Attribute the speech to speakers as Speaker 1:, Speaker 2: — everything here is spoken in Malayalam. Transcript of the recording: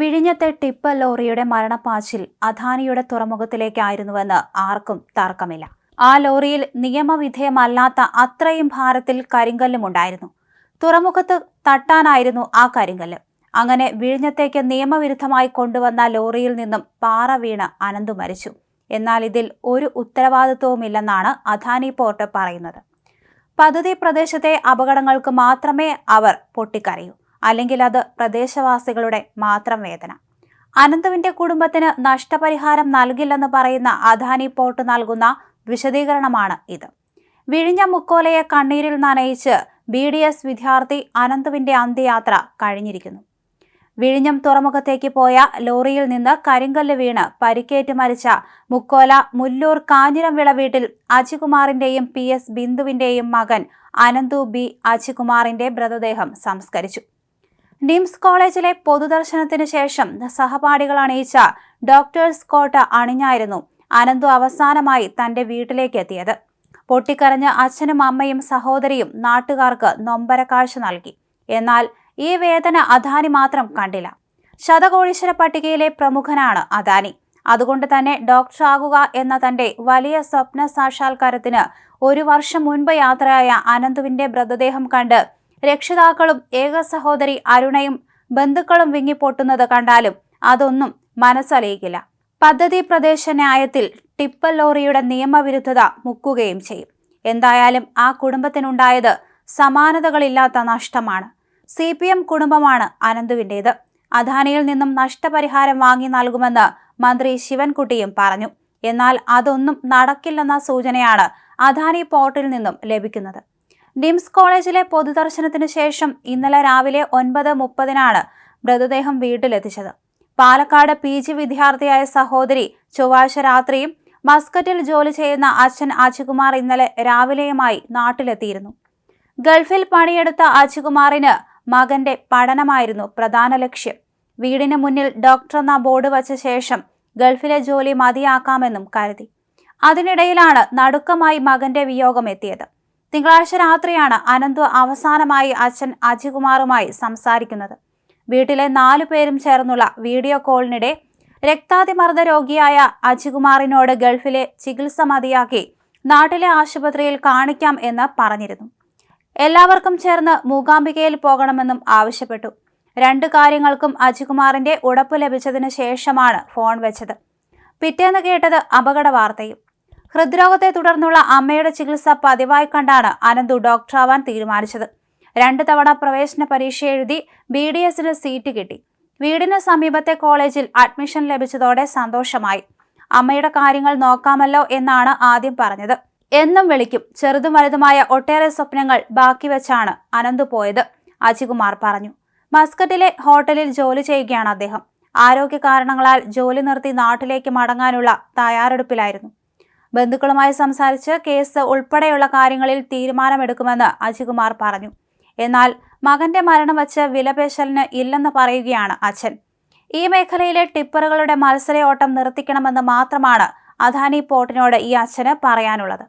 Speaker 1: വിഴിഞ്ഞത്തെ ടിപ്പർ ലോറിയുടെ മരണപ്പാച്ചിൽ അദാനിയുടെ തുറമുഖത്തിലേക്കായിരുന്നുവെന്ന് ആർക്കും തർക്കമില്ല. ആ ലോറിയിൽ നിയമവിധേയമല്ലാത്ത അത്രയും ഭാരത്തിൽ കരിങ്കല്ലും ഉണ്ടായിരുന്നു. തുറമുഖത്ത് തട്ടാനായിരുന്നു ആ കരിങ്കല്ല്. അങ്ങനെ വിഴിഞ്ഞത്തേക്ക് നിയമവിരുദ്ധമായി കൊണ്ടുവന്ന ലോറിയിൽ നിന്നും പാറ വീണ് അനന്തു മരിച്ചു. എന്നാൽ ഇതിൽ ഒരു ഉത്തരവാദിത്വവുമില്ലെന്നാണ് അദാനി പോർട്ട് പറയുന്നത്. പദ്ധതി പ്രദേശത്തെ അപകടങ്ങൾക്ക് മാത്രമേ അവർ പൊട്ടിക്കരയൂ. അല്ലെങ്കിൽ അത് പ്രദേശവാസികളുടെ മാത്രം വേദന. അനന്തുവിന്റെ കുടുംബത്തിന് നഷ്ടപരിഹാരം നൽകില്ലെന്ന് പറയുന്ന അദാനി പോർട്ട് നൽകുന്ന വിശദീകരണമാണ് ഇത്. വിഴിഞ്ഞ മുക്കോലയെ കണ്ണീരിൽ നനയിച്ച് ബി ഡി എസ് വിദ്യാർത്ഥി അനന്തുവിന്റെ അന്ത്യയാത്ര കഴിഞ്ഞിരിക്കുന്നു. വിഴിഞ്ഞം തുറമുഖത്തേക്ക് പോയ ലോറിയിൽ നിന്ന് കരിങ്കല്ല് വീണ് പരിക്കേറ്റ് മരിച്ച മുക്കോല മുല്ലൂർ കാഞ്ഞിരം വിള വീട്ടിൽ അജികുമാറിന്റെയും പി എസ് ബിന്ദുവിന്റെയും മകൻ അനന്തു ബി അജികുമാറിന്റെ മൃതദേഹം സംസ്കരിച്ചു. നിംസ് കോളേജിലെ പൊതുദർശനത്തിന് ശേഷം സഹപാഠികൾ അണിയിച്ച ഡോക്ടേഴ്സ് കോട്ട അണിഞ്ഞായിരുന്നു. അനന്തു അവസാനമായി തന്റെ വീട്ടിലേക്ക് എത്തിയത്. പൊട്ടിക്കരഞ്ഞ് അച്ഛനും അമ്മയും സഹോദരിയും നാട്ടുകാർക്ക് നൊമ്പരക്കാഴ്ച നൽകി. എന്നാൽ ഈ വേദന അദാനി മാത്രം കണ്ടില്ല. ശതകോടീശ്വര പട്ടികയിലെ പ്രമുഖനാണ് അദാനി. അതുകൊണ്ട് തന്നെ ഡോക്ടറാകുക എന്ന തന്റെ വലിയ സ്വപ്ന സാക്ഷാത്കാരത്തിന് ഒരു വർഷം മുൻപ് യാത്രയായ അനന്തുവിന്റെ മൃതദേഹം കണ്ട് രക്ഷിതാക്കളും ഏക സഹോദരി അരുണയും ബന്ധുക്കളും വിങ്ങിപ്പൊട്ടുന്നത് കണ്ടാലും അതൊന്നും മനസ്സലിയിക്കില്ല. പദ്ധതി പ്രദേശ ന്യായത്തിൽ ടിപ്പർ ലോറിയുടെ നിയമവിരുദ്ധത മുക്കുകയും ചെയ്യും. എന്തായാലും ആ കുടുംബത്തിനുണ്ടായത് സമാനതകളില്ലാത്ത നഷ്ടമാണ്. സി പി എം കുടുംബമാണ് അനന്തുവിന്റേത്. അദാനിയിൽ നിന്നും നഷ്ടപരിഹാരം വാങ്ങി നൽകുമെന്ന് മന്ത്രി ശിവൻകുട്ടിയും പറഞ്ഞു. എന്നാൽ അതൊന്നും നടക്കില്ലെന്ന സൂചനയാണ് അദാനി പോർട്ടിൽ നിന്നും ലഭിക്കുന്നത്. നിംസ് കോളേജിലെ പൊതുദർശനത്തിന് ശേഷം ഇന്നലെ രാവിലെ ഒൻപത് മുപ്പതിനാണ് മൃതദേഹം വീട്ടിലെത്തിച്ചത്. പാലക്കാട് പി ജി വിദ്യാർത്ഥിയായ സഹോദരി ചൊവ്വാഴ്ച രാത്രിയും മസ്കറ്റിൽ ജോലി ചെയ്യുന്ന അച്ഛൻ അജികുമാർ ഇന്നലെ രാവിലെയുമായി നാട്ടിലെത്തിയിരുന്നു. ഗൾഫിൽ പണിയെടുത്ത അജികുമാറിന് മകന്റെ പഠനമായിരുന്നു പ്രധാന ലക്ഷ്യം. വീടിന് മുന്നിൽ ഡോക്ടർ എന്ന ബോർഡ് വച്ച ശേഷം ഗൾഫിലെ ജോലി മതിയാക്കാമെന്നും കരുതി. അതിനിടയിലാണ് നടുക്കമായി മകന്റെ വിയോഗം എത്തിയത്. തിങ്കളാഴ്ച രാത്രിയാണ് അനന്തു അവസാനമായി അച്ഛൻ അജികുമാറുമായി സംസാരിക്കുന്നത്. വീട്ടിലെ നാലു പേരും ചേർന്നുള്ള വീഡിയോ കോളിനിടെ രക്താതിമർദ്ദ രോഗിയായ അജികുമാറിനോട് ഗൾഫിലെ ചികിത്സ മതിയാക്കി നാട്ടിലെ ആശുപത്രിയിൽ കാണിക്കാം എന്ന് പറഞ്ഞിരുന്നു. എല്ലാവർക്കും ചേർന്ന് മൂകാംബികയിൽ പോകണമെന്നും ആവശ്യപ്പെട്ടു. രണ്ട് കാര്യങ്ങൾക്കും അജികുമാറിന്റെ ഉടപ്പ് ലഭിച്ചതിന് ശേഷമാണ് ഫോൺ വെച്ചത്. പിറ്റേന്ന് കേട്ടത് അപകട വാർത്തയും. ഹൃദ്രോഗത്തെ തുടർന്നുള്ള അമ്മയുടെ ചികിത്സ പതിവായി കണ്ടാണ് അനന്തു ഡോക്ടറാവാൻ തീരുമാനിച്ചത്. രണ്ടു തവണ പ്രവേശന പരീക്ഷ എഴുതി ബി ഡി എസിന് സീറ്റ് കിട്ടി. വീടിന് സമീപത്തെ കോളേജിൽ അഡ്മിഷൻ ലഭിച്ചതോടെ സന്തോഷമായി. അമ്മയുടെ കാര്യങ്ങൾ നോക്കാമല്ലോ എന്നാണ് ആദ്യം പറഞ്ഞത്. എന്നും വിളിക്കും. ചെറുതും വലുതുമായ ഒട്ടേറെ സ്വപ്നങ്ങൾ ബാക്കി വെച്ചാണ് അനന്ത് പോയത് അജികുമാർ പറഞ്ഞു. മസ്കറ്റിലെ ഹോട്ടലിൽ ജോലി ചെയ്യുകയാണ് അദ്ദേഹം. ആരോഗ്യ കാരണങ്ങളാൽ ജോലി നിർത്തി നാട്ടിലേക്ക് മടങ്ങാനുള്ള തയ്യാറെടുപ്പിലായിരുന്നു. ബന്ധുക്കളുമായി സംസാരിച്ച് കേസ് ഉൾപ്പെടെയുള്ള കാര്യങ്ങളിൽ തീരുമാനമെടുക്കുമെന്ന് അജികുമാർ പറഞ്ഞു. എന്നാൽ മകന്റെ മരണം വച്ച് വിലപേശലിന് ഇല്ലെന്ന് പറയുകയാണ് അച്ഛൻ. ഈ മേഖലയിലെ ടിപ്പറുകളുടെ മത്സരയോട്ടം നിർത്തിക്കണമെന്ന് മാത്രമാണ് അദാനി പോർട്ടിനോട് ഈ അച്ഛന് പറയാനുള്ളത്.